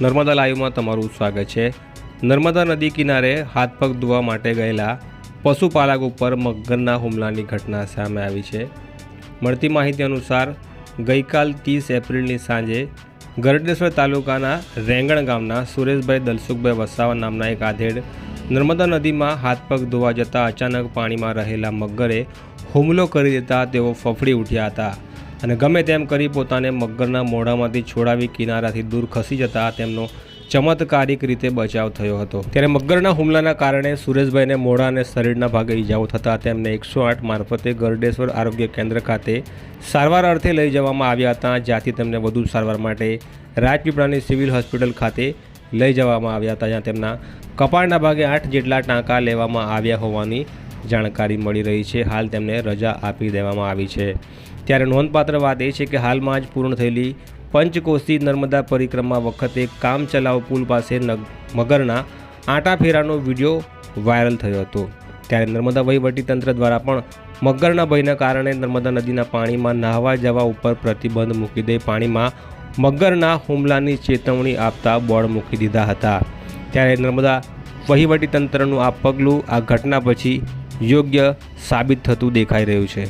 નર્મદા લાઈવમાં તમારું સ્વાગત છે. નર્મદા નદી કિનારે હાથ પગ ધોવા માટે ગયેલા પશુપાલક ઉપર મગરના હુમલાની ઘટના સામે આવી છે. મળતી માહિતી અનુસાર, ગઈકાલ ત્રીસ એપ્રિલની સાંજે ગરડેશ્વર તાલુકાના રેંગણ ગામના સુરેશભાઈ દલસુખભાઈ વસાવા નામના એક આધેડ નર્મદા નદીમાં હાથ પગ ધોવા જતાં અચાનક પાણીમાં રહેલા મગરે હુમલો કરી દેતા તેઓ ફફડી ઉઠ્યા હતા. અને ગમે તેમ કરી પોતાને મગરના મોઢામાંથી છોડાવી કિનારાથી દૂર ખસી જતા તેમનો ચમત્કારિક રીતે બચાવ થયો હતો. ત્યારે મગરના હુમલાના કારણે સુરેશભાઈને મોઢા અને શરીરના ભાગે ઈજાઓ થતાં તેમને એકસો આઠ મારફતે ગરડેશ્વર આરોગ્ય કેન્દ્ર ખાતે સારવાર અર્થે લઈ જવામાં આવ્યા હતા, જ્યાંથી તેમને વધુ સારવાર માટે રાજપીપળાની સિવિલ હોસ્પિટલ ખાતે લઈ જવામાં આવ્યા હતા, જ્યાં તેમના કપાળના ભાગે આઠ જેટલા ટાંકા લેવામાં આવ્યા હોવાની જાણકારી મળી રહી છે. હાલ તેમને રજા આપી દેવામાં આવી છે. ત્યારે નોંધપાત્ર વાત એ છે કે હાલમાં જ પૂર્ણ થયેલી પંચકોશી નર્મદા પરિક્રમા વખતે કામચલાઉ પુલ પાસે મગરના આંટાફેરાનો વીડિયો વાયરલ થયો હતો. ત્યારે નર્મદા વહીવટીતંત્ર દ્વારા પણ મગરના ભયના કારણે નર્મદા નદીના પાણીમાં નહાવા જવા ઉપર પ્રતિબંધ મૂકી દઈ પાણીમાં મગરના હુમલાની ચેતવણી આપતા બોર્ડ મૂકી દીધા હતા. ત્યારે નર્મદા વહીવટીતંત્રનું આ પગલું આ ઘટના પછી યોગ્ય સાબિત થતું દેખાઈ રહ્યું છે.